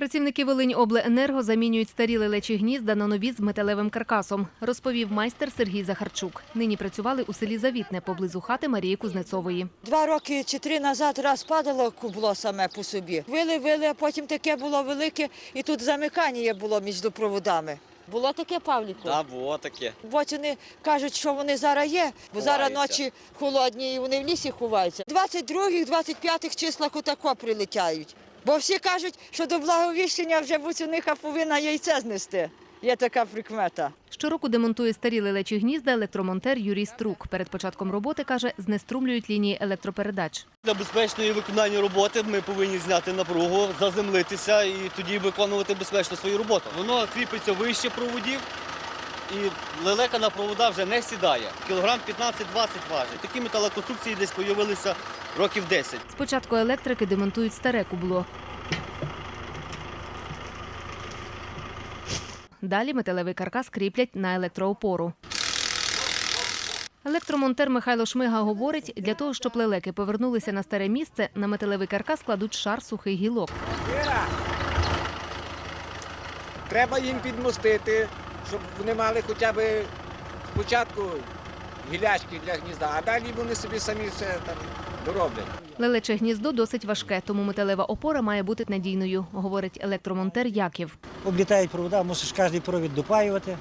Працівники Волиньобленерго замінюють старі лелечі гнізда на нові з металевим каркасом, розповів майстер Сергій Захарчук. Нині працювали у селі Завітне поблизу хати Марії Кузнецової. Два роки чи три назад раз падало кубло саме по собі. Вили, вили, а потім таке було велике, і тут замикання було між проводами. Було таке, Павліку? Так, було таке. Бо вони кажуть, що вони зараз є, бо зараз ночі холодні і вони в лісі ховаються. 22-25 числах отако прилетяють. Бо всі кажуть, що до благовіщення вже буцюниха повинна яйце знести. Є така прикмета. Щороку демонтує старі лелечі гнізда електромонтер Юрій Струк. Перед початком роботи, каже, знеструмлюють лінії електропередач. Для безпечної виконання роботи ми повинні зняти напругу, заземлитися і тоді виконувати безпечно свою роботу. Воно кріпиться вище проводів і лелека на провода вже не сідає. Кілограм 15-20 важить. Такі металоконструкції десь з'явилися років 10. Спочатку електрики демонтують старе кубло. Далі металевий каркас кріплять на електроопору. Електромонтер Михайло Шмига говорить, для того, щоб лелеки повернулися на старе місце, на металевий каркас кладуть шар сухий гілок. Треба їм підмостити, щоб вони мали хоча б спочатку гілячки для гнізда, а далі вони собі самі все там дороблять. Лелече гніздо досить важке, тому металева опора має бути надійною, говорить електромонтер Яків. облітають провода, мусиш кожен провід допаювати.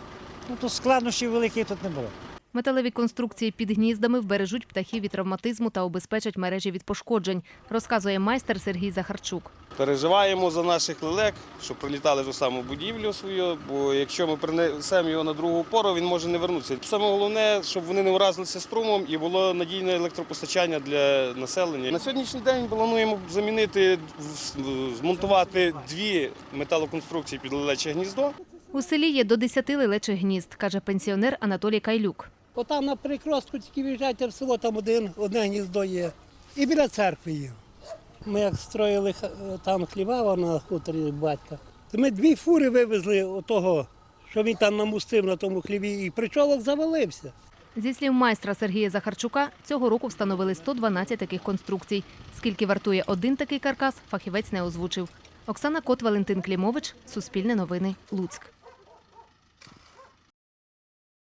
Ну, Тут складнощів великих тут не було. Металеві конструкції під гніздами вбережуть птахів від травматизму та обезпечать мережі від пошкоджень, розказує майстер Сергій Захарчук. Переживаємо за наших лелек, щоб прилітали ту саму будівлю свою, бо якщо ми принесемо його на другу опору, він може не вернутися. Саме головне, щоб вони не вразилися струмом і було надійне електропостачання для населення. На сьогоднішній день плануємо замінити, змонтувати дві металоконструкції під лелече гніздо. У селі є до 10 лелечих гнізд, каже пенсіонер Анатолій Кайлюк. Отам на перекростку тільки в'їжджайте в село, там один, одне гніздо є. І біля церкви є. Ми як строїли там хліва на хуторі батька, то ми дві фури вивезли отого, що він там намустив на тому хліві, і причолок завалився. Зі слів майстра Сергія Захарчука, цього року встановили 112 таких конструкцій. Скільки вартує один такий каркас, фахівець не озвучив. Оксана Кот, Валентин Клімович, Суспільне новини, Луцьк.